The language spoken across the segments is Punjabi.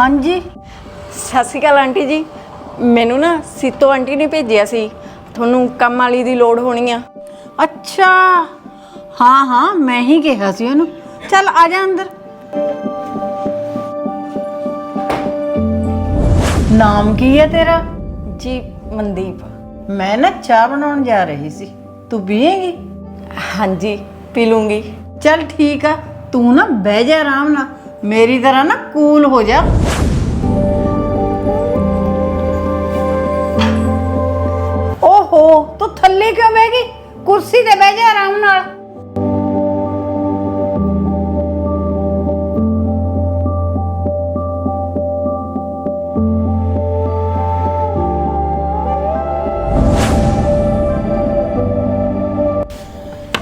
ਹਾਂਜੀ। ਸਤਿ ਸ਼੍ਰੀ ਅਕਾਲ ਆਂਟੀ ਜੀ। ਮੈਨੂੰ ਨਾ ਸੀਤੋ ਆਂਟੀ ਨੇ ਭੇਜਿਆ ਸੀ। ਤੁਹਾਨੂੰ ਕੰਮ ਵਾਲੀ ਦੀ ਲੋੜ ਹੋਣੀ ਆ। ਅੱਛਾ। ਹਾਂ ਹਾਂ ਮੈਂ ਹੀ ਕਿਹਾ ਸੀ ਉਹਨੂੰ। ਚੱਲ ਆ ਜਾ ਅੰਦਰ। ਨਾਮ ਕੀ ਹੈ ਤੇਰਾ? ਜੀ ਮਨਦੀਪ। ਮੈਂ ਨਾ ਚਾਹ ਬਣਾਉਣ ਜਾ ਰਹੀ ਸੀ। ਤੂੰ ਪੀਏਂਗੀ? ਹਾਂਜੀ ਪੀ ਲੂੰਗੀ। ਚੱਲ ਠੀਕ ਆ। ਤੂੰ ਨਾ ਬਹਿ ਜਾ ਆਰਾਮ ਨਾਲ। ਮੇਰੀ ਤਰ੍ਹਾਂ ਨਾ ਕੂਲ ਹੋ ਜਾ ਓਹੋ ਤੂੰ ਥੱਲੇ ਕਿਉਂ ਬਹਿ ਗਈ ਕੁਰਸੀ ਤੇ ਬਹਿ ਜਾ ਆਰਾਮ ਨਾਲ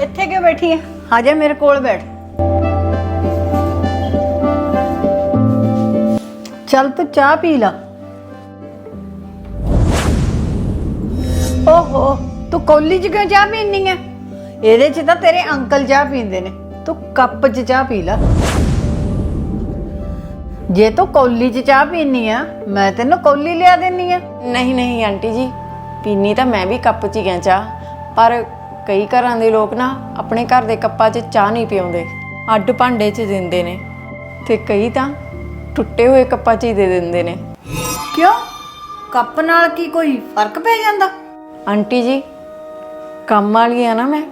ਇੱਥੇ ਕਿਉਂ ਬੈਠੀ ਹੈ ਆ ਜਾ ਮੇਰੇ ਕੋਲ ਬੈਠ ਚੱਲ ਤੂੰ ਚਾਹ ਪੀ ਲਾ। ਓਹੋ, ਤੂੰ ਕੌਲੀ 'ਚ ਕਿਉਂ ਚਾਹ ਪੀਣੀ ਹੈ ਇਹਦੇ 'ਚ ਤਾਂ ਤੇਰੇ ਅੰਕਲ ਚਾਹ ਪੀਂਦੇ ਨੇ। ਤੂੰ ਕੱਪ 'ਚ ਚਾਹ ਪੀ ਲਾ। ਜੇ ਤੂੰ ਕੌਲੀ 'ਚ ਚਾਹ ਪੀਣੀ ਆ ਮੈਂ ਤੈਨੂੰ ਕੌਲੀ ਲਿਆ ਦੇਣੀ ਆ ਨਹੀਂ ਨਹੀਂ ਆਂਟੀ ਜੀ ਪੀਣੀ ਤਾਂ ਮੈਂ ਵੀ ਕੱਪ 'ਚ ਹੀ ਗਿਆ ਚਾਹ। ਪਰ ਕਈ ਘਰਾਂ ਦੇ ਲੋਕ ਨਾ ਆਪਣੇ ਘਰ ਦੇ ਕੱਪਾਂ 'ਚ ਚਾਹ ਨਹੀਂ ਪਿਆਉਂਦੇ ਅੱਡ ਭਾਂਡੇ 'ਚ ਦਿੰਦੇ ਨੇ। ਤੇ ਕਈ ਤਾਂ ਟੁੱਟੇ ਹੋਏ ਕੱਪਾਂ 'ਚ ਹੀ ਦੇ ਦਿੰਦੇ ਨੇ। ਕਿਉਂ? ਕੱਪ ਨਾਲ ਕੀ ਕੋਈ ਫ਼ਰਕ ਪੈ ਜਾਂਦਾ? ਆਂਟੀ ਜੀ ਕੰਮ ਵਾਲੀ ਆ ਨਾ ਮੈਂ।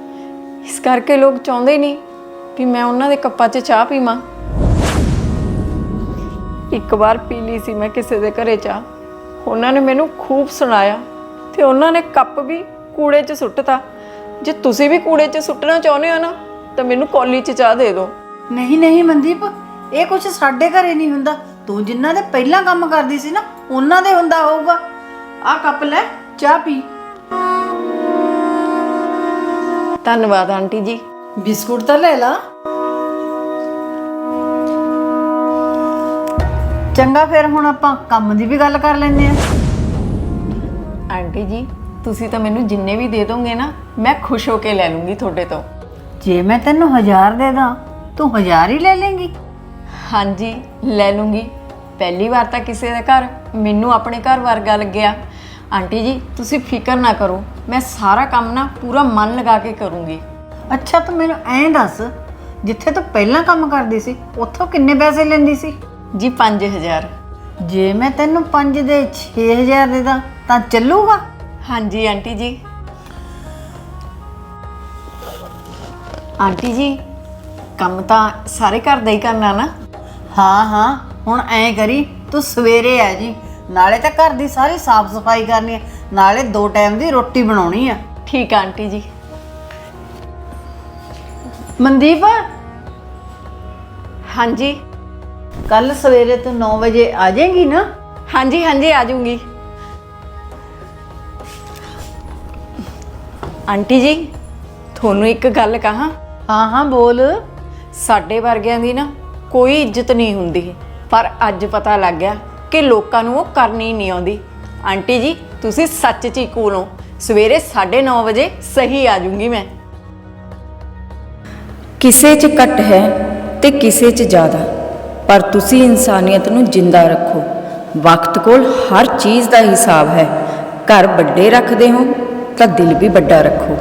ਇਸ ਕਰਕੇ ਲੋਕ ਚਾਹੁੰਦੇ ਹੀ ਨਹੀਂ ਵੀ ਮੈਂ ਉਹਨਾਂ ਦੇ ਕੱਪਾਂ 'ਚ ਚਾਹ ਪੀਵਾਂ। ਇੱਕ ਵਾਰ ਪੀ ਲਈ ਸੀ ਮੈਂ ਕਿਸੇ ਦੇ ਘਰੇ ਚਾਹ। ਉਹਨਾਂ ਨੇ ਮੈਨੂੰ ਖੂਬ ਸੁਣਾਇਆ ਤੇ ਉਹਨਾਂ ਨੇ ਕੱਪ ਵੀ ਕੂੜੇ 'ਚ ਸੁੱਟਤਾ। ਜੇ ਤੁਸੀਂ ਵੀ ਕੂੜੇ 'ਚ ਸੁੱਟਣਾ ਚਾਹੁੰਦੇ ਹੋ ਨਾ ਤਾਂ ਮੈਨੂੰ ਕੌਲੀ 'ਚ ਚਾਹ ਦੇ ਦਿਓ। ਨਹੀਂ ਨਹੀਂ ਮਨਦੀਪ ਇਹ ਕੁਝ ਸਾਡੇ ਘਰੇ ਨਹੀਂ ਹੁੰਦਾ। ਤੂੰ ਜਿਨ੍ਹਾਂ ਦੇ ਪਹਿਲਾਂ ਕੰਮ ਕਰਦੀ ਸੀ ਨਾ ਉਹਨਾਂ ਦੇ ਹੁੰਦਾ ਹੋਊਗਾ। ਆ ਕੱਪ ਲੈ ਚਾਹ ਪੀ। ਧੰਨਵਾਦ ਆਂਟੀ ਜੀ। ਬਿਸਕੁਟ ਤਾਂ ਲੈ ਲਾ। ਚੰਗਾ ਫਿਰ ਹੁਣ ਆਪਾਂ ਕੰਮ ਦੀ ਵੀ ਗੱਲ ਕਰ ਲੈਂਦੇ ਆ ਆਂਟੀ ਜੀ ਤੁਸੀਂ ਤਾਂ ਮੈਨੂੰ ਜਿੰਨੇ ਵੀ ਦੇ ਦੋਗੇ ਨਾ ਮੈਂ ਖੁਸ਼ ਹੋ ਕੇ ਲੈ ਲੂੰਗੀ ਤੁਹਾਡੇ ਤੋਂ। ਜੇ ਮੈਂ ਤੈਨੂੰ 1000 ਦੇ ਦਾਂ ਤੂੰ 1000 ਹੀ ਲੈ ਲੇਂਗੀ। ਹਾਂਜੀ ਲੈ ਲੂੰਗੀ। ਪਹਿਲੀ ਵਾਰ ਤਾਂ ਕਿਸੇ ਦੇ ਘਰ ਮੈਨੂੰ ਆਪਣੇ ਘਰ ਵਰਗਾ ਲੱਗਿਆ। ਆਂਟੀ ਜੀ ਤੁਸੀਂ ਫਿਕਰ ਨਾ ਕਰੋ ਮੈਂ ਸਾਰਾ ਕੰਮ ਨਾ ਪੂਰਾ ਮਨ ਲਗਾ ਕੇ ਕਰੂੰਗੀ। ਅੱਛਾ ਤੂੰ ਮੈਨੂੰ ਐਂ ਦੱਸ ਜਿੱਥੇ ਤੂੰ ਪਹਿਲਾਂ ਕੰਮ ਕਰਦੀ ਸੀ ਉੱਥੋਂ ਕਿੰਨੇ ਪੈਸੇ ਲੈਂਦੀ ਸੀ? ਜੀ 5000 ਜੇ ਮੈਂ ਤੈਨੂੰ 5 ਦੇ 6000 ਦੇ ਦਾਂ ਤਾਂ ਚੱਲੂਗਾ? ਹਾਂਜੀ ਆਂਟੀ ਜੀ। ਆਂਟੀ ਜੀ ਕੰਮ ਤਾਂ ਸਾਰੇ ਘਰ ਦਾ ਹੀ ਕਰਨਾ ਨਾ। ਹਾਂ ਹਾਂ ਹੁਣ ਐਂ ਕਰੀ ਤੂੰ ਸਵੇਰੇ ਆ ਜੀ। ਨਾਲੇ ਤਾਂ ਘਰ ਦੀ ਸਾਰੀ ਸਾਫ਼ ਸਫ਼ਾਈ ਕਰਨੀ ਹੈ ਨਾਲੇ ਦੋ ਟਾਈਮ ਦੀ ਰੋਟੀ ਬਣਾਉਣੀ ਆ। ਠੀਕ ਆ ਆਂਟੀ ਜੀ। ਮਨਦੀਪ? ਹਾਂਜੀ। ਕੱਲ ਸਵੇਰੇ ਤੂੰ 9 ਵਜੇ ਆ ਜਾਏਂਗੀ ਨਾ? ਹਾਂਜੀ ਹਾਂਜੀ ਆ ਜਾਊਂਗੀ। ਆਂਟੀ ਜੀ ਤੁਹਾਨੂੰ ਇੱਕ ਗੱਲ ਕਹਾਂ? ਹਾਂ ਹਾਂ ਬੋਲ। ਸਾਡੇ ਵਰਗਿਆਂ ਦੀ ਨਾ ਕੋਈ ਇੱਜ਼ਤ ਨਹੀਂ ਹੁੰਦੀ। ਪਰ ਅੱਜ ਪਤਾ ਲੱਗ ਗਿਆ ਕਿ ਲੋਕਾਂ ਨੂੰ ਉਹ ਕਰਨੀ ਨਹੀਂ ਆਉਂਦੀ। ਆਂਟੀ ਜੀ, ਤੁਸੀਂ ਸੱਚ 'ਚ ਹੀ। ਕੂਲ ਹੋ ਸਵੇਰੇ 9:30 ਵਜੇ ਸਹੀ ਆ ਜਾਊਂਗੀ ਮੈਂ। ਕਿਸੇ 'ਚ ਘੱਟ ਹੈ ਤੇ ਕਿਸੇ 'ਚ ਜ਼ਿਆਦਾ। ਪਰ ਤੁਸੀਂ ਇਨਸਾਨੀਅਤ ਨੂੰ ਜਿੰਦਾ ਰੱਖੋ। ਵਕਤ ਕੋਲ ਹਰ ਚੀਜ਼ ਦਾ ਹਿਸਾਬ ਹੈ। ਘਰ ਵੱਡੇ ਰੱਖਦੇ ਹੋ ਤਾਂ ਦਿਲ ਵੀ ਵੱਡਾ ਰੱਖੋ।